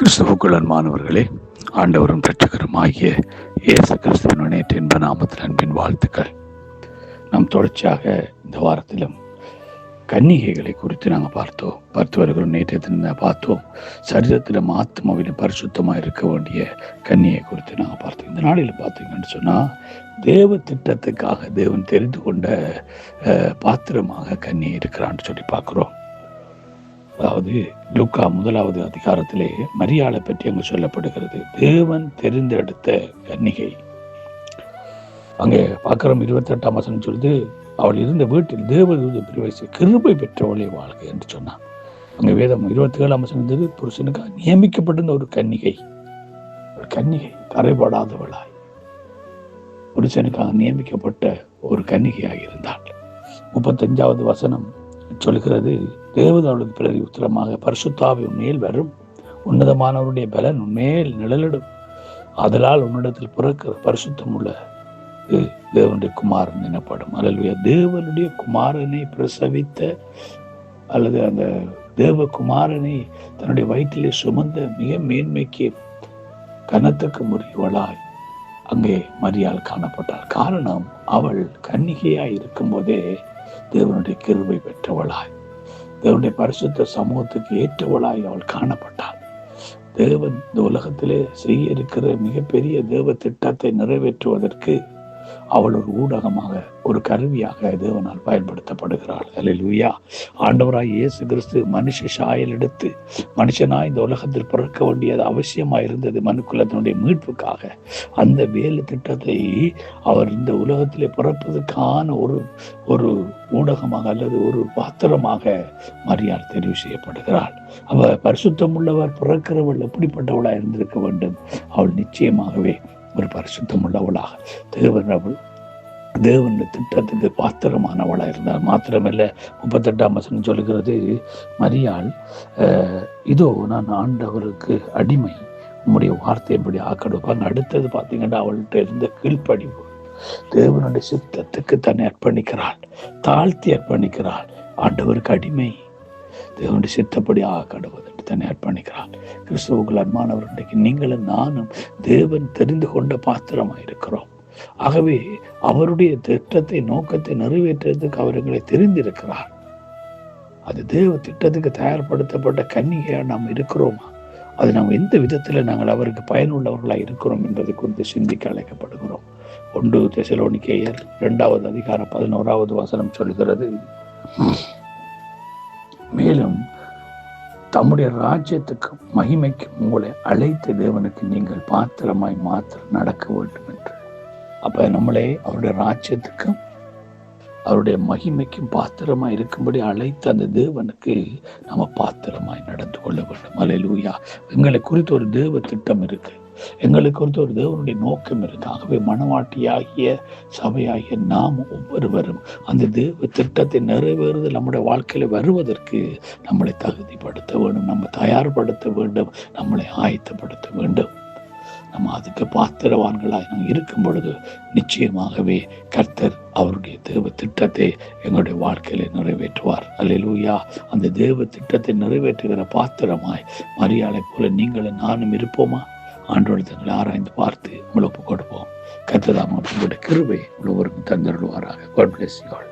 கிறிஸ்துவுக்குள் அன்பானவர்களே ஆண்டவரும் இரட்சகரும் ஆகிய இயேசு கிறிஸ்துவின் நேற்று என்ப நாமத்தில் அன்பின் வாழ்த்துக்கள். நாம் தொடர்ச்சியாக இந்த வாரத்திலும் கன்னிகைகளை குறித்து நாங்கள் பார்த்தோம். பார்த்து வருகிறோம் நேற்றைய தினம் பார்த்தோம். சரீரத்திலும் ஆத்மாவிலும் பரிசுத்தமாக இருக்க வேண்டிய கன்னியை குறித்து நாங்கள் பார்த்தோம். இந்த நாளில் பார்த்தீங்கன்னு சொன்னால் தேவ திட்டத்துக்காக தேவன் தெரிந்து கொண்ட பாத்திரமாக கன்னி இருக்கிறான்னு சொல்லி பார்க்குறோம். அதாவது லுக்கா முதலாவது அதிகாரத்திலே மரியாளை பற்றி அங்கு சொல்லப்படுகிறது. தேவன் தெரிந்தெடுத்த கன்னிகை. அங்கே பார்க்கிறோம் இருபத்தெட்டாம் வசனம் சொல்லுது அவள் இருந்த வீட்டில் தேவதூத பிரவேசி கிருபை பெற்றவளே வாழ்க என்று சொன்னான். அங்கே வேதம் இருபத்தி ஏழாம் வசனம் இருந்தது புருஷனுக்காக நியமிக்கப்பட்டிருந்த ஒரு கன்னிகை. ஒரு கன்னிகை தரைபடாதவளாய் புருஷனுக்காக நியமிக்கப்பட்ட ஒரு கன்னிகையாக இருந்தாள். முப்பத்தஞ்சாவது வசனம் சொல்கிறது தேவதாவுடன் பிரதி பிறகு உத்தரமாக பரிசுத்தாவி உன்மேல் வரும். உன்னதமானவருடைய பலன் உன்மேல் நிழலிடும். அதனால் உன்னிடத்தில் பிறக்கிற பரிசுத்தம் உள்ள தேவனுடைய குமாரன் எனப்படும். அல்லது தேவனுடைய குமாரனை பிரசவித்த அல்லது அந்த தேவ குமாரனை தன்னுடைய வயிற்றிலே சுமந்த மிக மேன்மைக்கு கனத்துக்கு முறிவளாய். அங்கே மரியால் காணப்பட்டாள். காரணம் அவள் கன்னிகையாய் இருக்கும்போதே தேவனுடைய கிருபை பெற்றவளாய். தேவனுடைய பரிசுத்த சமூகத்துக்கு ஏற்றவளாய் அவள் காணப்பட்டாள். தேவன் இந்த உலகத்திலே செய்ய இருக்கிற மிகப்பெரிய தேவ திட்டத்தை நிறைவேற்றுவதற்கு அவள் ஒரு ஊடகமாக ஒரு கருவியாக தேவனால் பயன்படுத்தப்படுகிறாள். அல்லேலூயா ஆண்டவராய் இயேசு கிறிஸ்து மனுஷ சாயல் எடுத்து மனுஷனாய் இந்த உலகத்தில் பிறக்க வேண்டியது அவசியமாக இருந்தது மனுக்குலத்தினுடைய மீட்புக்காக. அந்த வேலை திட்டத்தை அவர் இந்த உலகத்திலே பிறப்பதற்கான ஒரு ஒரு ஊடகமாக அல்லது ஒரு பாத்திரமாக மரியாள் தெரிவு செய்யப்படுகிறாள். அவ பரிசுத்தம் உள்ளவர் பிறக்கிறவள் எப்படிப்பட்டவளாக இருந்திருக்க வேண்டும்? அவள் நிச்சயமாகவே ஒரு பரிசுத்தம் உள்ளவளாக தேவன் அவள் தேவனுடைய திட்டத்துக்கு பாத்திரமானவளாக இருந்தார் மாத்திரமில்ல. முப்பத்தெட்டாம் வசனம் சொல்லுகிறது மரியாள் இதோ நான் ஆண்டவருக்கு அடிமை உம்முடைய வார்த்தையின்படி ஆக்கெடுப்பாங்க அடுத்தது பார்த்தீங்கன்னா அவள்கிட்ட இருந்த கீழ்ப்படிவு. தேவனுடைய சித்தத்துக்கு தன்னை அர்ப்பணிக்கிறாள் தாழ்த்தி அர்ப்பணிக்கிறாள். ஆண்டவருக்கு அடிமை. தேவனுடைய சித்தப்படி ஆக்கடுவது தன்னை அர்ப்பணிக்கிறாள் கிறிஸ்துவுக்குள் அன்பானவர் இன்றைக்கு நீங்களும் நானும் தேவன் தெரிந்து கொண்ட பாத்திரமாக இருக்கிறோம். ஆகவே அவருடைய திட்டத்தை நோக்கத்தை நிறைவேற்றுறதுக்கு அவர் எங்களை தெரிந்திருக்கிறார். அது தேவ திட்டத்துக்கு தயார்படுத்தப்பட்ட கன்னிகையாக நாம் இருக்கிறோமா? அது நாம் எந்த விதத்தில் நாங்கள் அவருக்கு பயனுள்ளவர்களாக இருக்கிறோம் என்பது குறித்து சிந்திக்க அழைக்கப்படுகிறோம். ஒன்று தெசலோனிக்கேயர் இரண்டாவது அதிகாரம் பதினோராவது வசனம் சொல்கிறது. தம்முடைய ராஜ்யத்துக்கு மகிமைக்கும் உங்களை அழைத்த தேவனுக்கு நீங்கள் பாத்திரமாய் மாத்திரம் நடக்க வேண்டும் என்று. அப்ப நம்மளே அவருடைய ராஜ்யத்துக்கும் அவருடைய மகிமைக்கும் பாத்திரமாய் இருக்கும்படி அழைத்த அந்த தேவனுக்கு நம்ம பாத்திரமாய் நடந்து கொள்ள வேண்டும். அலையிலூயா எங்களை குறித்து ஒரு தேவ திட்டம் இருக்கு. எங்களுக்கு குறித்து ஒரு தேவனுடைய நோக்கம் இருக்கு. ஆகவே மனவாட்டியாகிய சபையாகிய நாம் ஒவ்வொருவரும் அந்த தேவ திட்டத்தை நிறைவேறுதல் நம்முடைய வாழ்க்கையில வருவதற்கு நம்மளை தகுதிப்படுத்த வேண்டும். நம்ம தயார்படுத்த வேண்டும். நம்மளை ஆயத்தப்படுத்த வேண்டும். நம்ம அதுக்கு பாத்திரவான்களாக நாம் இருக்கும் பொழுது நிச்சயமாகவே கர்த்தர் அவருடைய தேவ திட்டத்தை எங்களுடைய வாழ்க்கையில நிறைவேற்றுவார். அல்லேலூயா. அந்த தேவ திட்டத்தை நிறைவேற்றுகிற பாத்திரமாய் மரியாதை போல நீங்களும் நானும் இருப்போமா? ஆண்டோடு ஆராய்ந்து பார்த்து உங்களை ஒப்பு கொடுப்போம் கத்ததாம உங்களுடைய கிருபை ஒவ்வொருக்கும் தந்தருள்வாராக. God bless you all